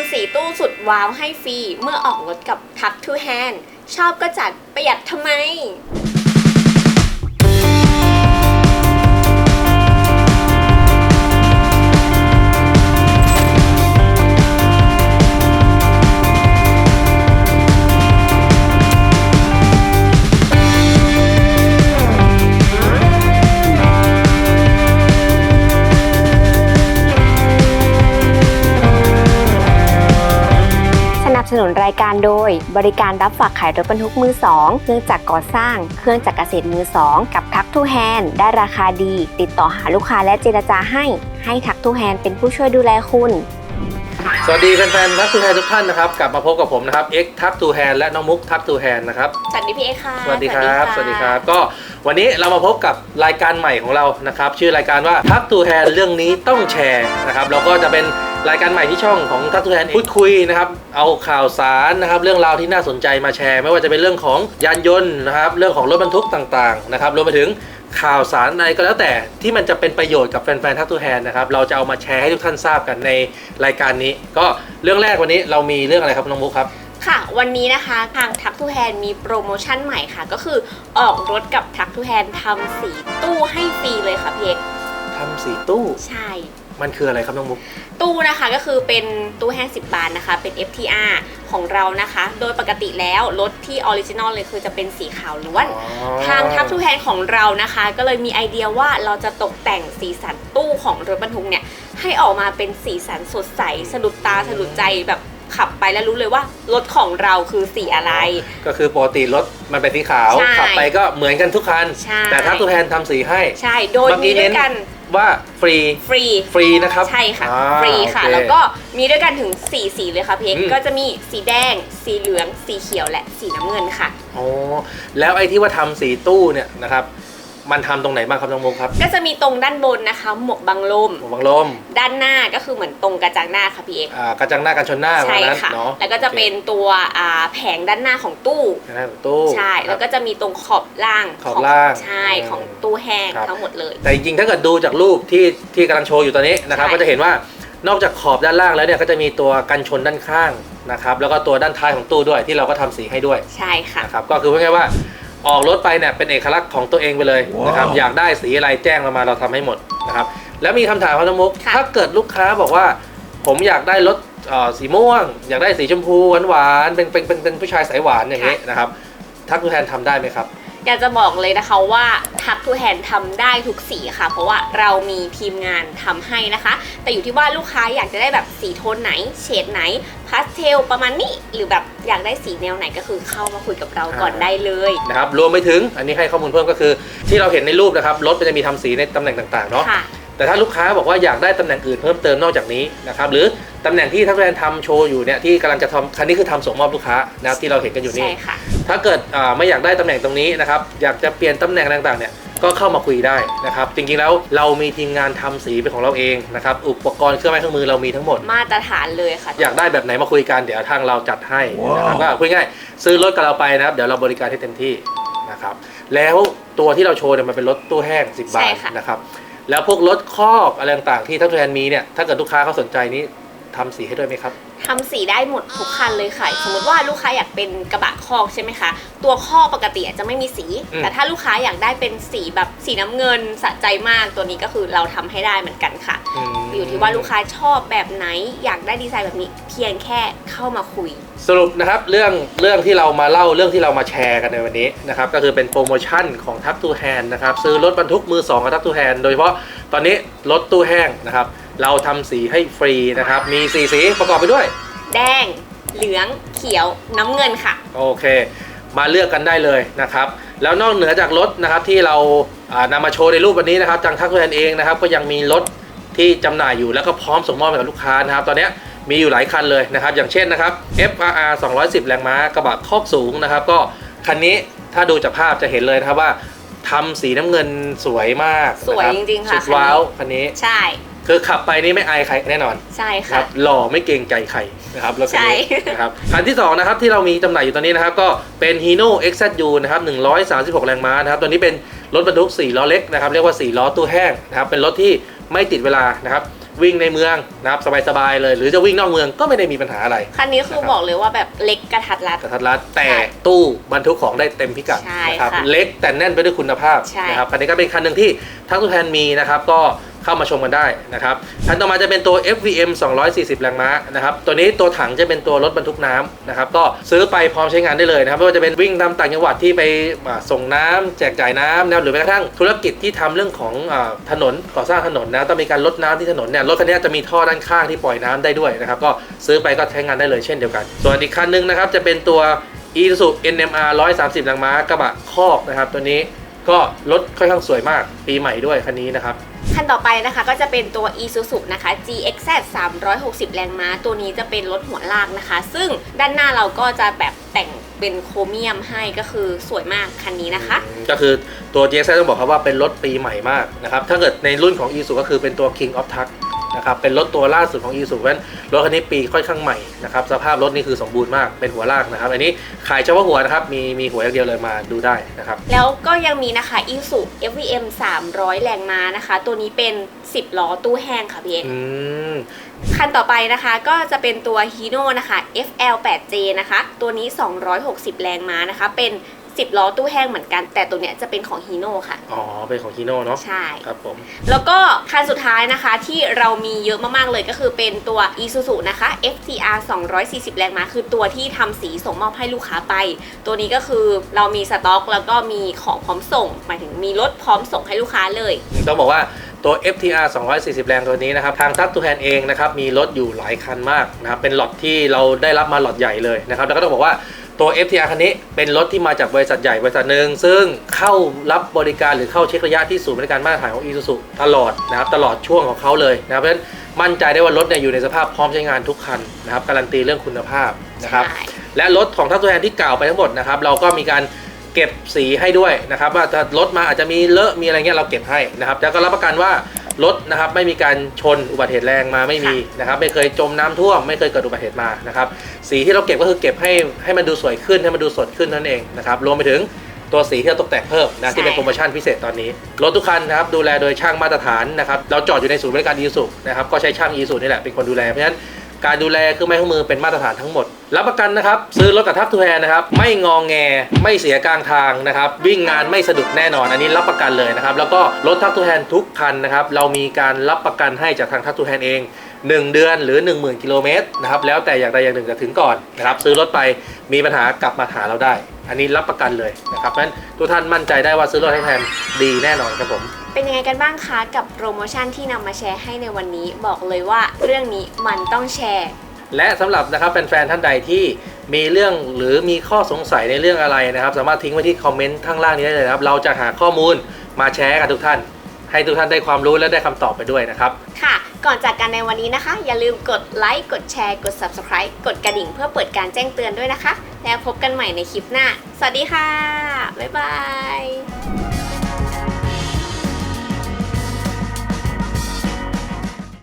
ำสีตู้สุดว้าวให้ฟรี เมื่อออกรถกับทับทูแฮนชอบก็จัดประหยัดทำไม สนับสนุนรายการโดย บริการรับฝากขายรถบรรทุกมือ2เครื่องจักรก่อสร้าง เครื่องจักรเกษตรมือ2กับทักทูแฮนได้ราคาดี ติดต่อหาลูกค้าและเจรจาให้ ให้ทักทูแฮนเป็นผู้ช่วยดูแลคุณสวัสดีแฟนๆทักทูแฮนทุกท่านนะครับ กลับมาพบกับผมนะครับ X ทักทูแฮนและน้องมุกทักทูแฮนนะครับสวัสดีพี่เอค่ะสวัสดีครับะสวัสดีครับ ก็วันนี้เรามาพบกับรายการใหม่ของเรานะครับ ชื่อรายการว่าทักทูแฮนเรื่องนี้ต้องแชร์นะครับ เราก็จะเป็น รายการใหม่ที่ช่องของทักทูแฮนพูดคุยนะครับเอาข่าวสารนะครับเรื่องราวที่น่าสนใจมาแชร์ ไม่ว่าจะเป็นเรื่องของยานยนต์นะครับเรื่องของรถบรรทุกต่างๆนะครับรวมไปถึงข่าวสารอะไรก็แล้วแต่ที่มันจะเป็นประโยชน์กับแฟนๆทักทูแฮนนะครับเราจะเอามาแชร์ให้ทุกท่านทราบกันในรายการนี้ ก็เรื่องแรกวันนี้เรามีเรื่องอะไรครับน้องมุกครับ ค่ะ วันนี้นะคะทาง Tuck to Hand มีโปรโมชั่นใหม่ค่ะ ก็คือออกรถกับ Tuck to Hand ทำสีตู้ให้ฟรีเลยค่ะพี่เอกทำสีตู้ ใช่ มันคืออะไรครับน้องมุก ตู้นะคะก็คือเป็นตู้แห้ง 10 บาทนะคะ เป็น FTR ของเรานะคะ โดยปกติแล้วรถที่ออริจินอลเลยคือจะเป็นสีขาวล้วนทางทับทูแฮนของเรานะคะ ก็เลยมีไอเดียว่าเราจะตกแต่งสีสันตู้ของรถบรรทุกเนี่ย ให้ออกมาเป็นสีสันสดใสสะดุดตาสะดุดใจแบบขับไปแล้วรู้เลยว่ารถของเราคือสีอะไร ก็คือปกติรถมันเป็นสีขาวใช่ขับไปก็เหมือนกันทุกคัน ใช่ แต่ทักตัวแทนทำสีให้ ใช่ โดยเมื่อกี้มีด้วยกัน ว่าฟรี ฟรีฟรีนะครับใช่ค่ะอ่าฟรีค่ะ โอเแล้วก็มีด้วยกันถึง 4 สีเลยค่ะพี่เอกอืม ก็จะมีสีแดง สีเหลือง สีเขียวและสีน้ำเงินค่ะ อ๋อแล้วไอ้ที่ว่าทำสีตู้เนี่ยนะครับ มันทำตรงไหนบ้างครับน้องมุกครับก็จะมีตรงด้านบนนะคะ หมวกบังลมหมวกบังลมด้านหน้าก็คือเหมือนตรงกระจังหน้าค่ะพี่เอกอ่ากระจังหน้ากันชนหน้าใช่วันนั้นค่ะ เนาะแล้วก็จะเป็นตัวอ่าแผงด้านหน้าของตู้กระจังหน้าของตู้ใช่ครับแล้วก็จะมีตรงขอบล่างขอบล่างใช่อืมของตู้แห้งครับ ทั้งหมดเลย แต่จริงๆถ้าเกิดดูจากรูปที่ที่กำลังโชว์อยู่ตอนนี้นะครับ ใช่ ก็จะเห็นว่านอกจากขอบด้านล่างแล้วเนี่ยก็จะมีตัวกันชนด้านข้างนะครับ แล้วก็ตัวด้านท้ายของตู้ด้วยที่เราก็ทำสีให้ด้วยใช่ค่ะ นะครับ ก็คือพูดง่ายๆว่า ออกรถไปเนี่ยเป็นเอกลักษณ์ของตัวเองไปเลยนะครับ อยากได้สีอะไรแจ้งเรามาเราทำให้หมดนะครับ แล้วมีคำถามครับน้องมุกค่ะถ้าเกิดลูกค้าบอกว่า ผมอยากได้รถเอ่อสีม่วง อยากได้สีชมพูหวานๆเป็นเป็นเป็นเป็นผู้ชายสายหวานอย่างนี้นะครับทักผู้แทนทำได้ไหมครับ อยากจะบอกเลยนะคะว่าทักทูแฮนทำได้ทุกสีค่ะ เพราะว่าเรามีทีมงานทำให้นะคะ แต่อยู่ที่ว่าลูกค้าอยากจะได้แบบสีโทนไหน เฉดไหนพาสเทลประมาณนี้ หรือแบบอยากได้สีแนวไหนก็คือเข้ามาคุยกับเราก่อนได้เลยนะครับรวมไปถึงอันนี้ให้ข้อมูลเพิ่มก็คือ ที่เราเห็นในรูปนะครับรถมันจะมีทำสีในตำแหน่งต่างๆเนาะค่ะ แต่ถ้าลูกค้าบอกว่าอยากได้ตำแหน่งอื่นเพิ่มเติมนอกจากนี้นะครับหรือตำแหน่งที่ทักแทนทำโชว์อยู่เนี่ยที่กำลังจะทำคันนี้คือทำส่งมอบลูกค้านะครับที่เราเห็นกันอยู่นี่ ใช่ค่ะ ถ้าเกิดอ่าไม่อยากได้ตำแหน่งตรงนี้นะครับอยากจะเปลี่ยนตำแหน่งต่างๆเนี่ยก็เข้ามาคุยได้นะครับจริงๆแล้วเรามีทีมงานทำสีเป็นของเราเองนะครับอุปกรณ์เครื่องไม้เครื่องมือเรามีทั้งหมด มาตรฐานเลยค่ะ อยากได้แบบไหนมาคุยกันเดี๋ยวทางเราจัดให้นะครับก็คุยง่ายๆซื้อรถกับเราไปนะครับเดี๋ยวเราบริการให้เต็มที่นะครับแล้วตัวที่เราโชว์เนี่ยมันเป็นรถตู้แห้ง 10 บาใช่ทค่ะ นะครับ แล้วพวกรถคอกอะไรต่างๆที่ทัพแทนมีเนี่ยถ้าเกิดลูกค้าเขาสนใจนี้ ทำสีให้ด้วยไหมครับ ทำสีได้หมดทุกคันเลยค่ะ สมมติว่าลูกค้าอยากเป็นกระบะคอกใช่ไหมคะ ตัวคอกปกติอาจจะไม่มีสี อืม แต่ถ้าลูกค้าอยากได้เป็นสีแบบสีน้ำเงินสะใจมากตัวนี้ก็คือเราทำให้ได้เหมือนกันค่ะ มอยู่ที่ว่าลูกค้าชอบแบบไหนอยากได้ดีไซน์แบบนี้เพียงแค่เข้ามาคุย สรุปนะครับเรื่องเรื่องที่เรามาเล่าเรื่องที่เรามาแชร์กันในวันนี้นะครับก็คือเป็นโปรโมชั่นของทักทูแฮนนะครับซื้อรถบรรทุกมือ2กับทักทูแฮนโดยเฉพาะตอนนี้รถตู้แห้งนะครับ เราทำสีให้ฟรีนะครับ มีสีสีประกอบไปด้วย แดง เหลือง เขียว น้ำเงินค่ะ โอเค มาเลือกกันได้เลยนะครับ แล้วนอกเหนือจากรถนะครับที่เราอ่านำมาโชว์ในรูปวันนี้นะครับจังทักแวนเองนะครับ ก็ยังมีรถที่จำหน่ายอยู่แล้วก็พร้อมส่งมอบให้กับลูกค้านะครับ ตอนเนี้ยมีอยู่หลายคันเลยนะครับ อย่างเช่นนะครับ FRR 210 แรงม้ากระบะคอกสูงนะครับ ก็คันนี้ถ้าดูจากภาพจะเห็นเลยนะครับว่าทำสีน้ำเงินสวยมากสวยนบจริงๆค่ะสุดว้าวคันนี้ ใช่ คือขับไปนี่ไม่อายใครแน่นอนใช่คค่ะ รับหล่อไม่เกรงใจใครนะครับรถคันนี้ใช่ นะครับคันที่2นะครับที่เรามีจำหน่ายอยู่ตอนนี้นะครับก็เป็น Hino XZU นะครับ136 แรงม้านะครับตัวนี้เป็นรถบรรทุก 4 ล้อเล็กนะครับเรียกว่า 4 ล้อตู้แห้งนะครับเป็นรถที่ไม่ติดเวลานะครับวิ่งในเมืองนะครับสบายๆเลย หรือจะวิ่งนอกเมืองก็ไม่ได้มีปัญหาอะไร คันนี้คือบอกเลยว่าแบบเล็กกระทัดรัด กระทัดรัดแต่ใช่ตู้บรรทุกของได้เต็มพิกัดใช่นะครับค่ะเล็กแต่แน่นไปด้วยคุณภาพใช่ นะครับคันนี้ก็เป็นคันหนึ่งที่ทั้งตัวแทนมีนะครับก็ เข้ามาชมกันได้นะครับคันต่อมาจะเป็นตัว FVM 240 แรงม้านะครับตัวนี้ตัวถังจะเป็นตัวรถบรรทุกน้ำนะครับก็ซื้อไปพร้อมใช้งานได้เลยนะครับไม่ว่าจะเป็นวิ่งตามต่างจังหวัดที่ไปส่งน้ำแจกจ่ายน้ำนะหรือแม้กระทั่งธุรกิจที่ทำเรื่องของอถนนก่อสร้างถนนนะต้องมีการลดน้ำที่ถนนเนี่ยรถคันนี้จะมีท่อด้านข้างที่ปล่อยน้ำได้ด้วยนะครับก็ซื้อไปก็ใช้งานได้เลยเช่นเดียวกัน ส่วนอีกคันหนึงนะครับจะเป็นตัว Isuzu NMR 130แรงม้ากระบะคอกนะครับตัวนี้ก็รถค่อนข้างสวยมากปีใหม่ด้วยคันนี้นะครับ คันต่อไปนะคะก็จะเป็นตัว Isuzu นะคะ GXZ 360 แรงม้า ตัวนี้จะเป็นรถหัวลากนะคะ ซึ่งด้านหน้าเราก็จะแบบแต่งเป็นโครเมียมให้ก็คือสวยมากคันนี้นะคะ ก็คือตัว GX ต้องบอกครับว่าเป็นรถปีใหม่มากนะครับ ถ้าเกิดในรุ่นของ Isuzu ก็คือเป็นตัว King of Truck นะครับเป็นรถตัวล่าสุดของ Isuzu เพราะฉะนั้นรถคันนี้ปีค่อนข้างใหม่นะครับสภาพรถนี่คือสมบูรณ์มากเป็นหัวลากนะครับ อันนี้ขายเฉพาะหัวนะครับมีมีหัวอย่างเดียวเลยมาดูได้นะครับ แล้วก็ยังมีนะคะ Isuzu FVM 300 แรงม้านะคะ ตัวนี้เป็น 10 ล้อตู้แห้งค่ะพี่เอกอืม คันต่อไปนะคะก็จะเป็นตัว Hino นะคะ FL8J นะคะ ตัวนี้ 260 แรงม้านะคะ เป็น 10ล้อตู้แห้งเหมือนกัน แต่ตัวเนี้ยจะเป็นของ Hino ค่ะ อ๋อ เป็นของ Hino เนาะ ใช่ ครับผม แล้วก็คันสุดท้ายนะคะที่เรามีเยอะมากๆเลยก็คือเป็นตัว Isuzu นะคะ FTR 240 แรงม้าคือตัวที่ทำสีส่งมอบให้ลูกค้าไป ตัวนี้ก็คือเรามีสต็อก แล้วก็มีของพร้อมส่ง หมายถึงมีรถพร้อมส่งให้ลูกค้าเลย ต้องบอกว่าตัว FTR 240 แรงตัวนี้นะครับ ทางทัพทูแฮนเองนะครับ มีรถอยู่หลายคันมากนะครับ เป็นล็อตที่เราได้รับมาล็อตใหญ่เลยนะครับ แล้วก็ต้องบอกว่า ตัว FTR คันนี้เป็นรถที่มาจากบริษัทใหญ่บริษัทหนึ่งซึ่งเข้ารับบริการหรือเข้าเช็คระยะที่ศูนย์บริการมาตรฐานของ Isuzu ตลอดนะครับตลอดช่วงของเขาเลยนะครับเพราะฉะนั้นมั่นใจได้ว่ารถเนี่ยอยู่ในสภาพพร้อมใช้งานทุกคันนะครับการันตีเรื่องคุณภาพนะครับใช่และรถของทัพตัวแทนที่กล่าวไปทั้งหมดนะครับเราก็มีการเก็บสีให้ด้วยนะครับว่าถ้ารถมาอาจจะมีเลอะมีอะไรเงี้ยเราเก็บให้นะครับแล้วก็รับประกันว่า รถนะครับไม่มีการชนอุบัติเหตุแรงมาไม่มีนะครับไม่เคยจมน้ำท่วมไม่เคยเกิดอุบัติเหตุมานะครับสีที่เราเก็บก็คือเก็บให้ให้มันดูสวยขึ้นให้มันดูสดขึ้นนั่นเองนะครับรวมไปถึงตัวสีที่เราตกแต่งเพิ่มนะที่เป็นโปรโมชั่นพิเศษตอนนี้รถทุกคันนะครับดูแลโดยช่างมาตรฐานนะครับเราจอดอยู่ในศูนย์บริการอีสุนะครับก็ใช้ช่างอีสุนี่แหละเป็นคนดูแลเพราะฉะนั้น การดูแลเครื่องไม้เครื่องมือเป็นมาตรฐานทั้งหมด รับประกันนะครับ ซื้อรถกับทัพทูแฮนนะครับ ไม่งองแง ไม่เสียกลางทางนะครับ วิ่งงานไม่สะดุดแน่นอน อันนี้รับประกันเลยนะครับ แล้วก็รถทัพทูแฮนทุกคันนะครับ เรามีการรับประกันให้จากทางทัพทูแฮนเอง 1 เดือนหรือ 10,000กิโลเมตรนะครับแล้วแต่อย่างใดอย่างหนึ่งจะถึงก่อนนะครับซื้อรถไปมีปัญหากลับมาหาเราได้ อันนี้รับประกันเลยนะครับเพราะฉะนั้นทุกท่านมั่นใจได้ว่าซื้อรถทัพทูแฮนดีแน่นอนครับผม เป็นยังไงกันบ้างคะกับโปรโมชั่นที่นำมาแชร์ให้ในวันนี้ บอกเลยว่าเรื่องนี้มันต้องแชร์ และสำหรับนะครับแฟนๆท่านใดที่มีเรื่องหรือมีข้อสงสัยในเรื่องอะไรนะครับ สามารถทิ้งไว้ที่คอมเมนต์ข้างล่างนี้ได้เลยนะครับ เราจะหาข้อมูลมาแชร์กับทุกท่าน ให้ทุกท่านได้ความรู้และได้คำตอบไปด้วยนะครับ ค่ะ ก่อนจากกันในวันนี้นะคะ อย่าลืมกดไลค์ กดแชร์ กด Subscribe กดกระดิ่งเพื่อเปิดการแจ้งเตือนด้วยนะคะ แล้วพบกันใหม่ในคลิปหน้า สวัสดีค่ะ บ๊ายบาย